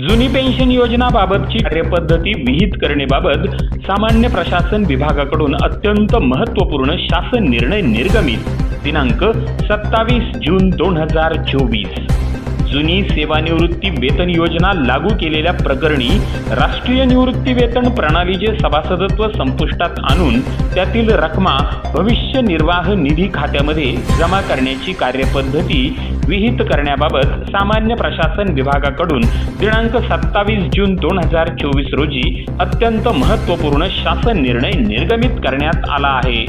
जुनी पेन्शन योजनाबाबतची कार्यपद्धती विहित करणेबाबत सामान्य प्रशासन विभागाकडून अत्यंत महत्त्वपूर्ण शासन निर्णय निर्गमित. दिनांक सत्तावीस जून दोन हजार चोवीस. जुनी सेवानिवृत्ती वेतन योजना लागू केलेल्या प्रकरणी राष्ट्रीय निवृत्ती वेतन प्रणालीचे सभासदत्व संपुष्टात आणून त्यातील रकमा भविष्य निर्वाह निधी खात्यामध्ये जमा करण्याची कार्यपद्धती विहित करण्याबाबत सामान्य प्रशासन विभागाकडून दिनांक सत्तावीस जून दोन हजार चोवीस रोजी अत्यंत महत्त्वपूर्ण शासन निर्णय निर्गमित करण्यात आला आहे.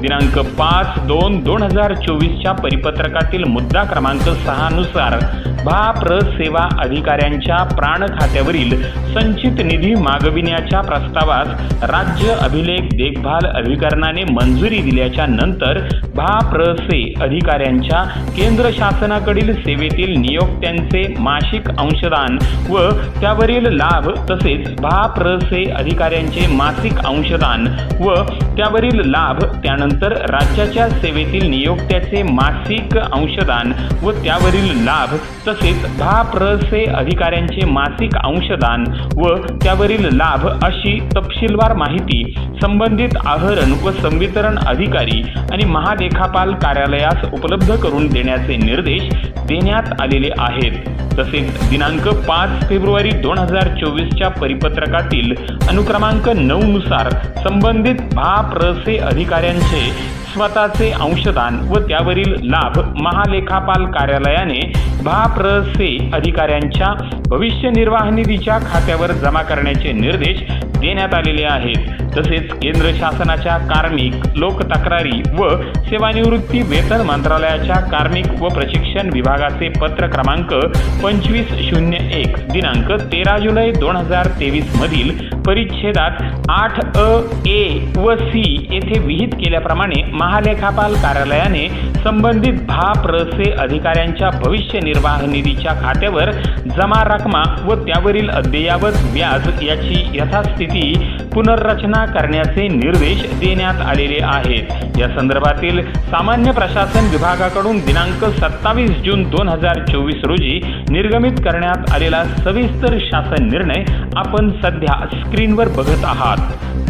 दिनांक पाच दोन दोन हजार चोवीसच्या परिपत्रकातील मुद्दा क्रमांक सहा नुसार भाप्र सेवा अधिकाऱ्यांच्या प्राण खात्यावरील संचित निधी मागविण्याच्या प्रस्तावास राज्य अभिलेख देखभाल अभिकरणाने मंजुरी दिल्याच्या नंतर भाप्रसे अधिकाऱ्यांच्या केंद्र शासनाकडील सेवेतील नियोक्त्यांचे मासिक अंशदान व त्यावरील लाभ तसेच भाप्रसे अधिकाऱ्यांचे मासिक अंशदान व त्यावरील लाभ त्यानंतर राज्याच्या सेवेतील नियोक्त्याचे मासिक अंशदान व त्यावरील लाभ तसेच भाप्रसे अधिकाऱ्यांचे मासिक अंशदान व त्यावरील लाभ अशी तपशीलवार माहिती संबंधित आहरण व संवितरण अधिकारी आणि महालेखापाल कार्यालयास उपलब्ध करून देण्याचे निर्देश देण्यात आलेले आहेत. तसेच दिनांक पाच फेब्रुवारी दोन हजार चोवीसच्या परिपत्रकातील अनुक्रमांक नऊ नुसार संबंधित भाप्रसे अधिकाऱ्यांचे स्वतःचे अंशदान व त्यावरील लाभ महालेखापाल कार्यालयाने भाप्रसे अधिकाऱ्यांच्या भविष्य निर्वाह निधीच्या खात्यावर जमा करण्याचे निर्देश देण्यात आलेले आहेत. तसेच केंद्र शासनाच्या कार्मिक लोक तक्रारी व सेवानिवृत्ती वेतन मंत्रालयाच्या कार्मिक व प्रशिक्षण विभागाचे पत्र क्रमांक पंचवीस शून्य एक दिनांक तेरा जुलै दोन हजार तेवीस मधील परिच्छेदात आठ अ ए व सी येथे विहित केल्याप्रमाणे महालेखापाल कार्यालयाने संबंधित भाप्रसे अधिकाऱ्यांच्या भविष्य निर्वाह निधीच्या खात्यावर जमा रकमा व त्यावरील अद्ययावत व्याज याची यथास्थिती पुनर्रचना करण्याचे निर्देश देण्यात आलेले आहेत. या संदर्भातील सामान्य प्रशासन विभागाकडून दिनांक सत्तावीस जून दोन हजार चोवीस रोजी निर्गमित करण्यात आलेला सविस्तर शासन निर्णय आपण सध्या स्क्रीनवर बघत आहात.